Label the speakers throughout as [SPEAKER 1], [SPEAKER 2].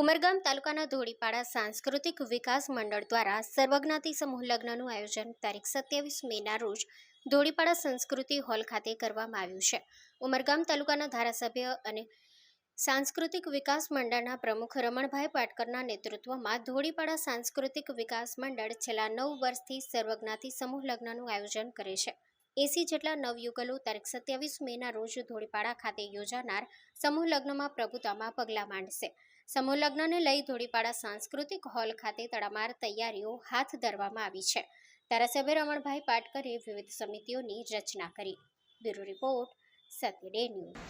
[SPEAKER 1] ઉમરગામ તાલુકાના ધોળીપાડા સાંસ્કૃતિક વિકાસ મંડળ દ્વારા સર્વજ્ઞાતિ સમૂહ લગ્નનું આયોજન તારીખ સત્યાવીસ મેના રોજ ધોળીપાડા સંસ્કૃતિ હોલ ખાતે કરવામાં આવ્યું છે. ઉમરગામ તાલુકાના ધારાસભ્ય અને સાંસ્કૃતિક વિકાસ મંડળના પ્રમુખ રમણભાઈ પાટકરના નેતૃત્વમાં ધોળીપાડા સાંસ્કૃતિક વિકાસ મંડળ છેલ્લા નવ વર્ષથી સર્વજ્ઞાતિ સમૂહ લગ્નનું આયોજન કરે છે. એસી જેટલા નવયુગલો તારીખ સત્યાવીસ મેના રોજ ધોળીપાડા ખાતે યોજાનાર સમૂહ લગ્નમાં પ્રભુતામાં પગલાં માંડશે. સમૂહ લગ્નને લઈ ધોળીપાડા સાંસ્કૃતિક હોલ ખાતે તડામાર તૈયારીઓ હાથ ધરવામાં આવી છે. ધારાસભ્ય રમણભાઈ પાટકરે વિવિધ સમિતિઓની રચના કરી. બ્યુરો રિપોર્ટ સતડે ન્યૂઝ.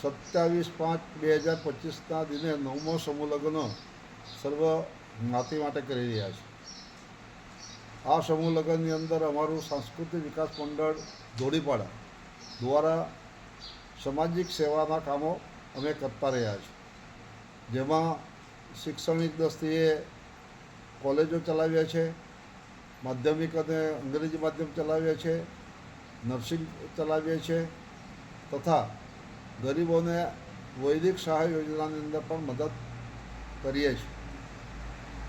[SPEAKER 2] સત્યાવીસ પાંચ બે હજાર પચીસના દિને નવમો સમૂહ લગ્ન સર્વ જ્ઞાતિ માટે કરી રહ્યા છે. આ સમૂહ લગ્નની અંદર અમારું સાંસ્કૃતિક વિકાસ મંડળ ધોળીપાડા દ્વારા સામાજિક સેવાના કામો અમે કરતા રહ્યા છીએ. જેમાં શૈક્ષણિક દ્રષ્ટિએ કોલેજો ચલાવ્યા છે, માધ્યમિક અને અંગ્રેજી માધ્યમ ચલાવ્યા છે, નર્સિંગ ચલાવીએ છીએ તથા ગરીબોને વૈદિક સહાય યોજનાની અંદર પણ મદદ કરીએ છીએ.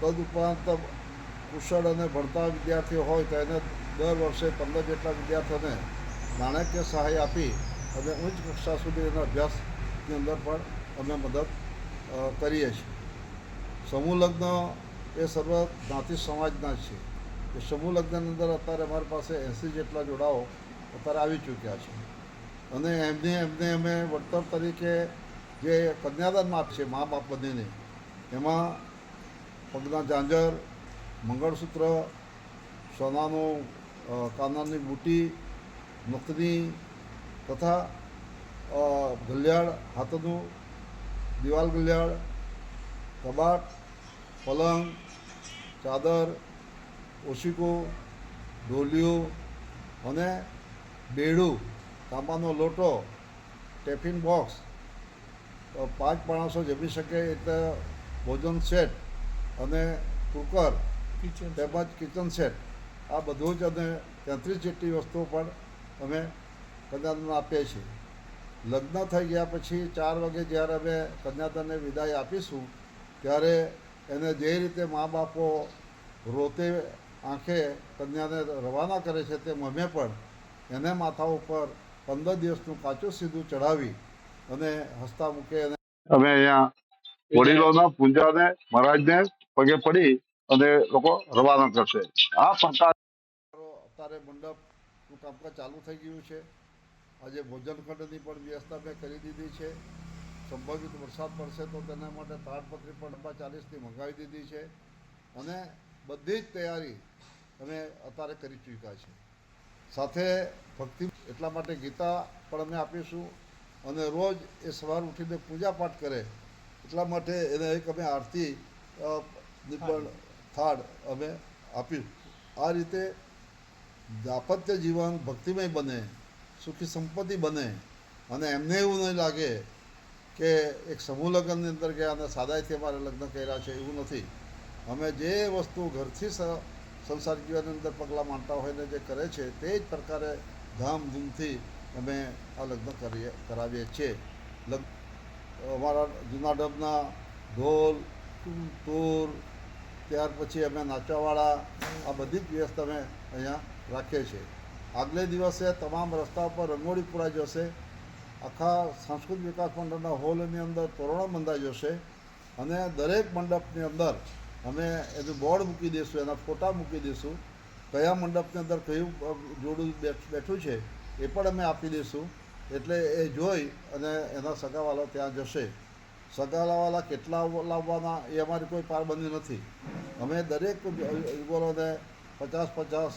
[SPEAKER 2] તદુપરાંત કુશળ અને ભણતા વિદ્યાર્થીઓ હોય તો એને દર વર્ષે પંદર જેટલા વિદ્યાર્થીઓને નાણાકીય સહાય આપી અને ઉચ્ચ કક્ષા સુધી એના અભ્યાસની અંદર પણ અમે મદદ કરીએ છીએ. સમૂહ લગ્ન એ સર્વ જ્ઞાતિ સમાજના છે. એ સમૂહ લગ્નની અંદર અત્યારે અમારી પાસે એંસી જેટલા જોડાઓ અત્યારે આવી ચૂક્યા છે. અને એમને એમને અમે વળતર તરીકે જે કન્યાદાનમાં છે, મા બાપ બંનેને, એમાં પગના ઝાંઝર, મંગળસૂત્ર, સોનાનું કાનાની બુટી, નખની તથા ઘલિયાળ હાથનું દિવાલ ઘલિયાળ કબાટ પલંગ ચાદર ઓશિકો ઢોલિયું અને બેડું તાંબાનો લોટો ટેફિન બોક્સ પાંચ માણસો જમી શકે એટલે ભોજન સેટ અને કુકર તેમજ કિચન સેટ. આ બધું જ અને તેત્રીસ જેટલી વસ્તુઓ પણ અમે કન્યાદાન આપીએ છીએ. લગ્ન થઈ ગયા પછી ચાર વાગે જ્યારે અમે કન્યાદાનને વિદાય આપીશું ત્યારે એને જે રીતે મા બાપો રોતે આંખે કન્યાને રવાના કરે છે તેમ અમે પણ એને માથા ઉપર પંદર દિવસનું કાચું સીધું ચડાવી અને હસતા મૂકે અને
[SPEAKER 3] અમે અહીંયા વડીલોના પૂંજાને મહારાજને પગે પડી અને લોકો રવાના કરશે. આ પ્રકાર
[SPEAKER 2] અત્યારે મંડપનું કામકાજ ચાલુ થઈ ગયું છે. આજે ભોજન ખંડની પણ વ્યવસ્થા મેં કરી દીધી છે. સંભવિત વરસાદ પડશે તો તેના માટે તાડપત્રી પણ ડબ્બા ચાલીસની મંગાવી દીધી છે. અને બધી જ તૈયારી અમે અત્યારે કરી ચૂક્યા છે. સાથે ભક્તિ એટલા માટે ગીતા પણ અમે આપીશું અને રોજ એ સવાર ઉઠીને પૂજાપાઠ કરે એટલા માટે એને એક અમે આરતી પણ થાળ અમે આપ્યું આ રીતે દાપત્ય જીવન ભક્તિમય બને. સુખી સંપત્તિ બને. અને એમને એવું નહીં લાગે કે એક સમૂહ લગ્નની અંદર ગયા અને સાદાઈથી અમારે લગ્ન કર્યા છે, એવું નથી. અમે જે વસ્તુ ઘરથી સ- સંસારિક જીવનની અંદર પગલાં માંડતા હોય ને જે કરે છે, તે જ પ્રકારે ધામધૂમથી અમે આ લગ્ન કરીએ, કરાવીએ છીએ. લગ, અમારા જૂના ઢબના ઢોલ તૂર, ત્યાર પછી અમે નાચવાવાળા આ બધી જ વ્યવસ્થા અમે અહીંયા રાખીએ છીએ. આગલે દિવસે તમામ રસ્તા પર રંગોળી પુરાઈ જશે. આખા સાંસ્કૃતિક વિકાસ મંડળના હોલની અંદર તોરણો બંધાઈ જશે અને દરેક મંડપની અંદર અમે એનું બોર્ડ મૂકી દઈશું, એના ફોટા મૂકી દઈશું. કયા મંડપની અંદર કયું જોડું બેઠ- છે એ પણ અમે આપી દઈશું. એટલે એ જોઈ અને એના સગાવાલા ત્યાં જશે. સગાવાલા કેટલા લાવવાના એ અમારી કોઈ પારબંધી નથી. અમે દરેક યુગલોને પચાસ પચાસ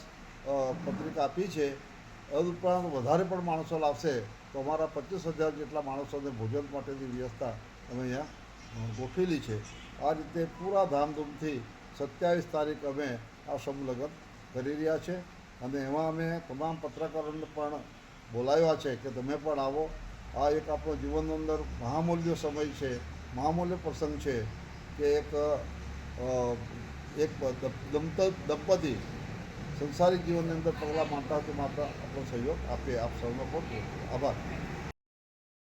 [SPEAKER 2] પત્રિકા આપી છે ઉપરાંત વધારે પણ માણસો લાવશે, તો અમારા પચીસ હજાર જેટલા માણસોને ભોજન માટેની વ્યવસ્થા અમે અહીંયા ગોઠવેલી છે. આ રીતે પૂરા ધામધૂમથી સત્યાવીસ તારીખ અમે આ સમલગ્ન કરી રહ્યા છે અને એમાં અમે તમામ પત્રકારોને પણ બોલાવ્યા છે કે તમે પણ આવો. આ એક આપણો જીવનનો અંદર મહામૂલ્ય સમય છે, મહામૂલ્ય પ્રસંગ છે કે એક એક દંપતી સંસારિક જીવનની અંદર પગલાં માંડતા તો માત્ર આપણો સહયોગ આપે. આપ સૌનો પણ આભાર.